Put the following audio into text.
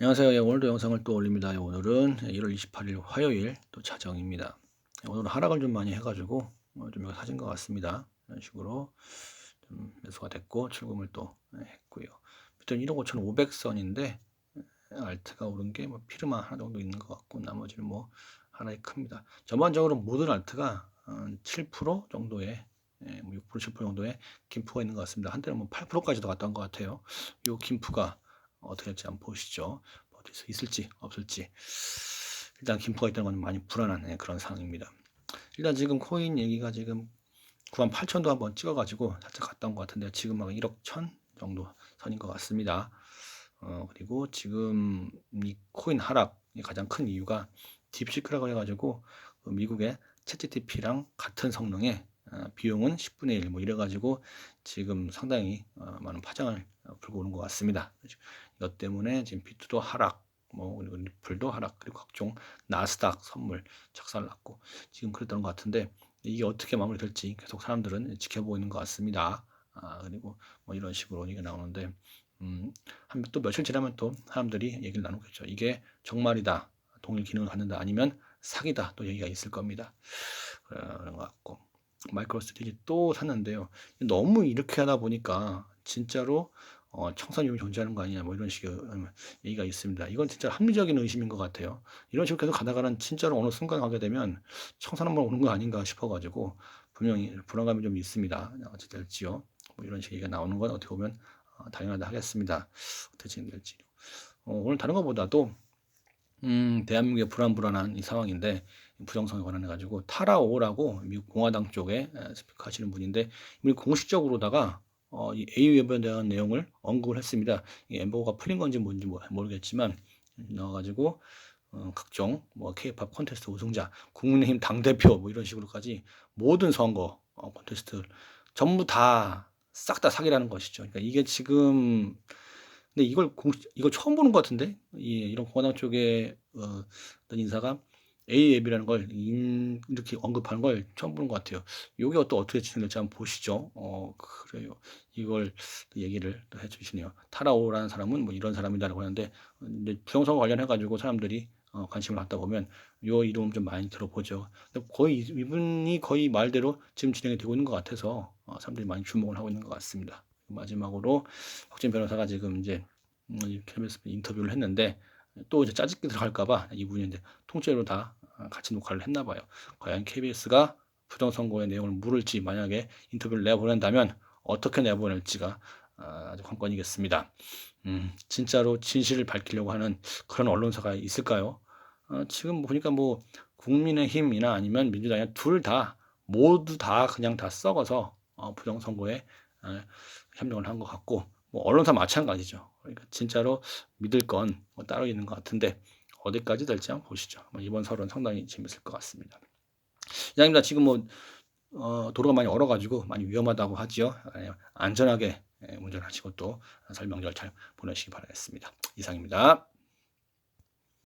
안녕하세요. 예, 오늘도 영상을 또 올립니다. 예, 오늘은 1월 28일 화요일 또 자정입니다. 예, 오늘 하락을 좀 많이 해가지고 어, 좀 사진 것 같습니다. 이런 식으로 좀 매수가 됐고 출금을 또 예, 했고요. 일단 1억 5,500선인데 알트가 오른 게 뭐 피르마 하나 정도 있는 것 같고 나머지는 뭐 하나의 큽니다. 전반적으로 모든 알트가 7% 정도의 예, 뭐6% 7% 정도의 김프가 있는 것 같습니다. 한때는 뭐 8%까지도 갔던 것 같아요. 이 김프가 어떻게 될지 한번 보시죠. 수 있을지 없을지. 일단 김포가 있다는 건 많이 불안한 네, 그런 상황입니다. 일단 지금 코인 얘기가 지금 9만 8천도 한번 찍어가지고 살짝 갔다 온 것 같은데 지금 막 1억 1천 정도 선인 것 같습니다. 어, 그리고 지금 이 코인 하락이 가장 큰 이유가 딥시크라고 해가지고 그 미국의 챗GTP랑 같은 성능의 어, 비용은 10분의 1, 뭐 이래가지고 지금 상당히 어, 많은 파장을 불고 오는 것 같습니다. 이것 때문에 지금 비트도 하락, 뭐 리플도 하락, 그리고 각종 나스닥 선물 착살났고 지금 그랬던 것 같은데 이게 어떻게 마무리될지 계속 사람들은 지켜보고 있는 것 같습니다. 아, 그리고 뭐 이런 식으로 얘기가 나오는데 음, 한 또 며칠 지나면 또 사람들이 얘기를 나누겠죠. 이게 정말이다, 동일 기능을 갖는다, 아니면 사기다 또 얘기가 있을 겁니다. 그런 것 같고 마이크로 스트리지 또 샀는데요. 너무 이렇게 하다 보니까 진짜로 어, 청산유이 존재하는 거 아니냐 뭐 이런 식의 음, 얘기가 있습니다. 이건 진짜 합리적인 의심인 것 같아요. 이런 식으로 계속 가다가는 진짜로 어느 순간 가게 되면 청산 한번 오는 거 아닌가 싶어가지고 분명히 불안감이 좀 있습니다. 어찌 될지요. 뭐 이런 식의 얘기가 나오는 건 어떻게 보면 어, 당연하다 하겠습니다. 어떻게 진행될지. 어, 오늘 다른 것보다도 음, 대한민국의 불안불안한 이 상황인데 부정선거 관련해 가지고 타라오라고 미국 공화당 쪽에 스피커 하시는 분인데 이분이 공식적으로다가 어, 이 AU에 대한 내용을 언급을 했습니다. 이 엠버가 풀린 건지 뭔지 모르겠지만 나와가지고 어, 각종 뭐 K-팝 콘테스트 우승자, 국민의힘 당 대표 뭐 이런 식으로까지 모든 선거 어, 콘테스트 전부 다 싹다 사기라는 것이죠. 그러니까 이게 지금 근데 이걸 공식 이걸 처음 보는 것 같은데 이 이런 공화당 쪽에 어, 어떤 인사가 A 앱이라는 걸 인, 이렇게 언급하는 걸 처음 보는 것 같아요. 요게 또 어떻게 진행될지 한번 보시죠. 어, 그래요. 이걸 얘기를 또 해주시네요. 타라오라는 사람은 뭐 이런 사람이다라고 하는데, 이제 부정선거 관련해가지고 사람들이 어, 관심을 갖다 보면 요 이름 좀 많이 들어보죠. 거의 이분이 거의 말대로 지금 진행이 되고 있는 것 같아서 어, 사람들이 많이 주목을 하고 있는 것 같습니다. 마지막으로 박진 변호사가 지금 이제 음, KBS 인터뷰를 했는데 또 이제 짜증기 들어갈까봐 이분이 이제 통째로 다 같이 녹화를 했나 봐요. 과연 KBS가 부정선거의 내용을 물을지 만약에 인터뷰를 내보낸다면 어떻게 내보낼지가 아, 아주 관건이겠습니다. 음, 진짜로 진실을 밝히려고 하는 그런 언론사가 있을까요? 어, 지금 보니까 뭐 국민의힘이나 아니면 민주당이 둘 다 모두 다 그냥 다 썩어서 어, 부정선거에 어, 협력을 한 것 같고 뭐 언론사 마찬가지죠. 진짜로 믿을 건뭐 따로 있는 것 같은데 어디까지 될지 한번 보시죠. 뭐 이번 설은 상당히 재밌을 것 같습니다. 이상입니다. 지금 뭐 어, 도로가 많이 얼어가지고 많이 위험하다고 하지요. 안전하게 예, 운전하시고 또 설명절 잘 보내시기 바라겠습니다. 이상입니다.